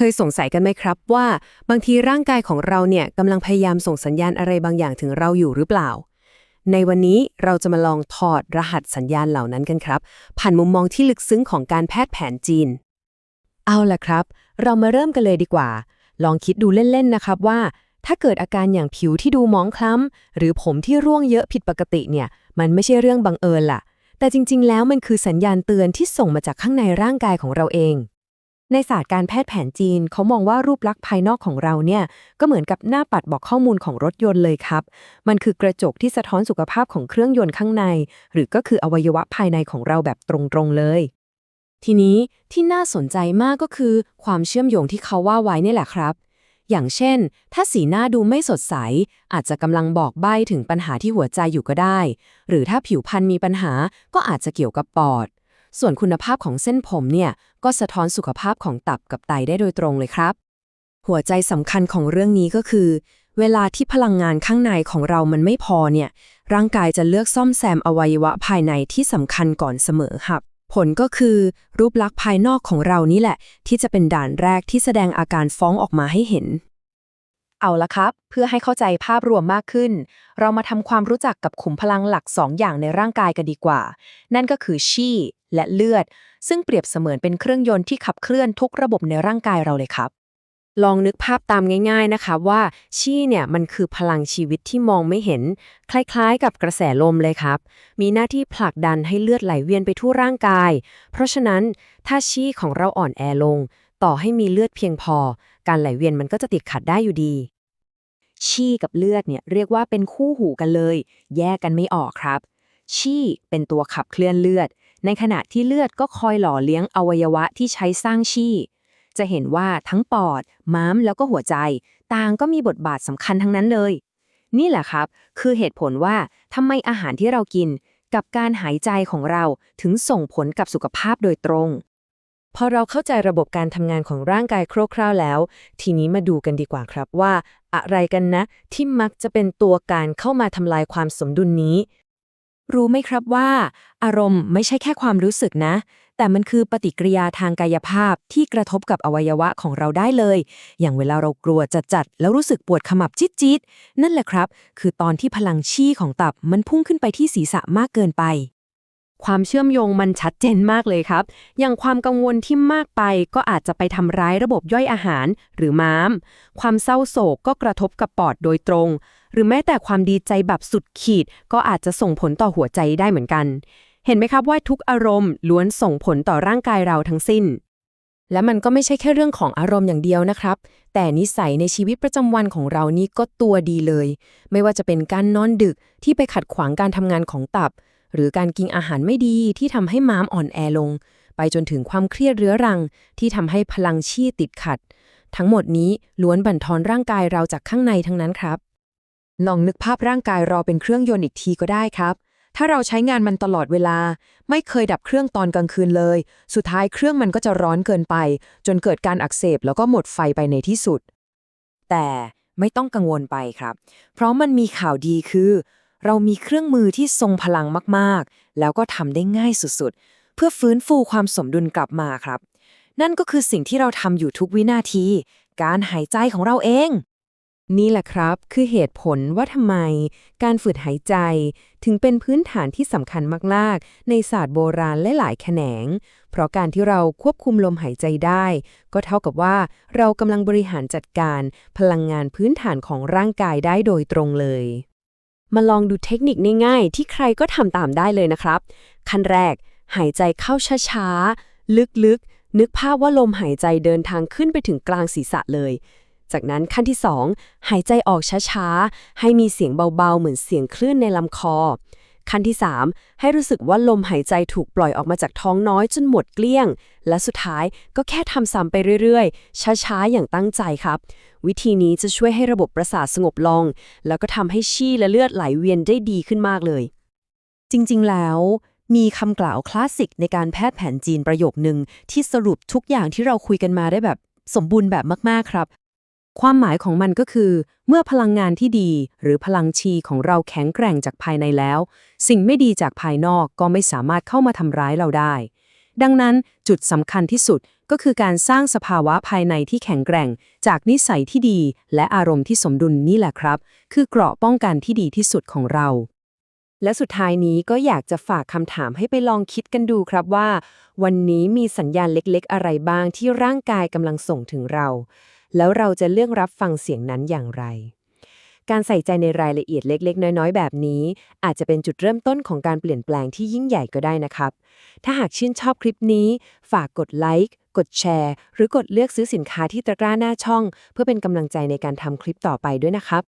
เคยสงสัยกันไหมครับว่า บางทีร่างกายของเราเนี่ยกำลังพยายามส่งสัญญาณอะไรบางอย่างถึงเราอยู่หรือเปล่า ในวันนี้เราจะมาลองถอดรหัสสัญญาณเหล่านั้นกันครับ ผ่านมุมมองที่ลึกซึ้งของการแพทย์แผนจีน เอาล่ะครับ เรามาเริ่มกันเลยดีกว่า ลองคิดดูเล่นๆนะครับว่า ถ้าเกิดอาการอย่างผิวที่ดูหมองคล้ำ หรือผมที่ร่วงเยอะผิดปกติเนี่ย มันไม่ใช่เรื่องบังเอิญล่ะ แต่จริง ๆ แล้วมันคือสัญญาณเตือนที่ส่งมาจากข้างในร่างกายของเราเอง ในศาสตร์การแพทย์แผนจีน เขามองว่ารูปลักษณ์ภายนอกของเราเนี่ย ก็เหมือนกับหน้าปัดบอกข้อมูลของรถยนต์เลยครับ มันคือกระจกที่สะท้อนสุขภาพของเครื่องยนต์ข้างใน หรือก็คืออวัยวะภายในของเราแบบตรงๆเลย ทีนี้ที่น่าสนใจมากก็คือ ความเชื่อมโยงที่เขาว่าไว้นี่แหละครับ อย่างเช่น ถ้าสีหน้าดูไม่สดใส อาจจะกำลังบอกใบ้ถึงปัญหาที่หัวใจอยู่ก็ได้ หรือถ้าผิวพรรณมีปัญหาก็อาจจะเกี่ยวกับปอด ส่วนคุณภาพของเส้นผมเนี่ยก็สะท้อนสุขภาพของตับกับไตได้โดยตรงเลยครับ หัวใจสำคัญของเรื่องนี้ก็คือ เวลาที่พลังงานข้างในของเรามันไม่พอเนี่ยร่างกายจะเลือกซ่อมแซมอวัยวะภายในที่สำคัญก่อนเสมอครับผลก็คือรูปลักษณ์ภายนอกของเรานี่แหละ ที่จะเป็นด่านแรกที่แสดงอาการฟ้องออกมาให้เห็น เอาละครับ เพื่อให้เข้าใจภาพรวมมากขึ้น เรามาทำความรู้จักกับขุมพลังหลัก 2 อย่างในร่างกายกันดีกว่า นั่นก็คือชี่ และเลือด ซึ่งเปรียบเสมือนเป็นเครื่องยนต์ที่ขับเคลื่อนทุกระบบในร่างกายเราเลยครับ ลองนึกภาพตามง่าย ๆนะคะว่าชีเนี่ยมันคือพลังชีวิตที่มองไม่เห็น คล้ายๆ กับกระแสลมเลยครับ มีหน้าที่ผลักดันให้เลือดไหลเวียนไปทั่วร่างกาย เพราะฉะนั้นถ้าชีของเราอ่อนแอลง ต่อให้มีเลือดเพียงพอ การไหลเวียนมันก็จะติดขัดได้อยู่ดีชีกับเลือดเนี่ยเรียกว่าเป็นคู่หูกันเลย แยกกันไม่ออกครับ ชีเป็นตัวขับเคลื่อนเลือด ในขณะที่เลือดก็คอยหล่อเลี้ยงอวัยวะที่ใช้สร้างชี่จะเห็นว่าทั้งปอด ม้ามแล้วก็หัวใจ ต่างก็มีบทบาทสำคัญทั้งนั้นเลย นี่แหละครับ คือเหตุผลว่าทำไมอาหารที่เรากิน กับการหายใจของเราถึงส่งผลกับสุขภาพโดยตรง พอเราเข้าใจระบบการทำงานของร่างกายคร่าวๆแล้ว ทีนี้มาดูกันดีกว่าครับว่า อะไรกันนะ ที่มักจะเป็นตัวการเข้ามาทำลายความสมดุลนี้ รู้ไหมครับว่า อารมณ์ไม่ใช่แค่ความรู้สึกนะ แต่มันคือปฏิกิริยาทางกายภาพที่กระทบกับอวัยวะของเราได้เลย อย่างเวลาเรากลัวจัดจัดแล้วรู้สึกปวดขมับจี๊ดๆนั่นแหละครับ คือตอนที่พลังชีของตับมันพุ่งขึ้นไปที่ศีรษะมากเกินไป ความเชื่อมโยงมันชัดเจนมากเลยครับ อย่างความกังวลที่มากไปก็อาจจะไปทำร้ายระบบย่อยอาหารหรือม้าม ความเศร้าโศกก็กระทบกับปอดโดยตรง หรือแม้แต่ความดีใจแบบสุดขีด ก็อาจจะส่งผลต่อหัวใจได้เหมือนกัน เห็นไหมครับว่าทุกอารมณ์ล้วนส่งผลต่อร่างกายเราทั้งสิ้น และมันก็ไม่ใช่แค่เรื่องของอารมณ์อย่างเดียวนะครับ แต่นิสัยในชีวิตประจำวันของเรานี่ก็ตัวดีเลย ไม่ว่าจะเป็นการนอนดึกที่ไปขัดขวางการทำงานของตับ หรือการกินอาหารไม่ดีที่ทำให้ม้ามอ่อนแอลง ไปจนถึงความเครียดเรื้อรัง ที่ทำให้พลังชีติดขัด ทั้งหมดนี้ล้วนบั่นทอนร่างกายเราจากข้างในทั้งนั้นครับ ลองนึกภาพร่างกายเราเป็นเครื่องยนต์อีกทีก็ได้ครับ ถ้าเราใช้งานมันตลอดเวลา ไม่เคยดับเครื่องตอนกลางคืนเลย สุดท้ายเครื่องมันก็จะร้อนเกินไป จนเกิดการอักเสบแล้วก็หมดไฟไปในที่สุด แต่ไม่ต้องกังวลไปครับ เพราะมันมีข่าวดีคือ เรามีเครื่องมือที่ทรงพลังมากๆ แล้วก็ทำได้ง่ายสุดๆ เพื่อฟื้นฟูความสมดุลกลับมาครับ นั่นก็คือสิ่งที่เราทำอยู่ทุกวินาที การหายใจของเราเอง นี่แหละครับ คือเหตุผลว่าทำไม การฝึกหายใจ ถึงเป็นพื้นฐานที่สำคัญมากๆ ในศาสตร์โบราณและหลายแขนง เพราะการที่เราควบคุมลมหายใจได้ ก็เท่ากับว่าเรากำลังบริหารจัดการพลังงานพื้นฐานของร่างกายได้โดยตรงเลย มาลองดูเทคนิคง่ายๆ ที่ใครก็ทำตามได้เลยนะครับ ขั้นแรก หายใจเข้าช้าๆ ลึกๆ นึกภาพว่าลมหายใจเดินทางขึ้นไปถึงกลางศีรษะเลย จากนั้นขั้นที่ 2 หายใจออกช้าๆ ให้มีเสียงเบาๆ เหมือนเสียงคลื่นในลำคอ ขั้นที่ 3 ให้รู้สึกว่าลมหายใจถูกปล่อยออกมาจากท้องน้อยจนหมดเกลี้ยง และสุดท้ายก็แค่ทำซ้ำไปเรื่อยๆ ช้าๆ อย่างตั้งใจครับ วิธีนี้จะช่วยให้ระบบประสาทสงบลง แล้วก็ทำให้ชี่และเลือดไหลเวียนได้ดีขึ้นมากเลย จริงๆ แล้วมีคำกล่าวคลาสสิกในการแพทย์แผนจีนประโยคหนึ่งที่สรุปทุกอย่างที่เราคุยกันมาได้แบบสมบูรณ์แบบมากๆครับ ความหมายของมันก็คือ เมื่อพลังงานที่ดีหรือพลังชีของเราแข็งแกร่งจากภายในแล้ว สิ่งไม่ดีจากภายนอกก็ไม่สามารถเข้ามาทำร้ายเราได้ ดังนั้นจุดสำคัญที่สุดก็คือการสร้างสภาวะภายในที่แข็งแกร่ง จากนิสัยที่ดี และอารมณ์ที่สมดุลนี่แหละครับ คือเกราะป้องกันที่ดีที่สุดของเรา และสุดท้ายนี้ก็อยากจะฝากคำถามให้ไปลองคิดกันดูครับว่า วันนี้มีสัญญาณเล็กๆ อะไรบ้างที่ร่างกายกำลังส่งถึงเรา แล้วเราจะเลือกรับฟังเสียงนั้นอย่างไร การใส่ใจในรายละเอียดเล็ก ๆ น้อยๆ แบบนี้ อาจจะเป็นจุดเริ่มต้นของการเปลี่ยนแปลงที่ยิ่งใหญ่ก็ได้นะครับ ถ้าหากชื่นชอบคลิปนี้ ฝากกดไลค์กดแชร์ หรือกดเลือกซื้อสินค้าที่ตะกร้าหน้าช่อง เพื่อเป็นกำลังใจในการทำคลิปต่อไปด้วยนะครับ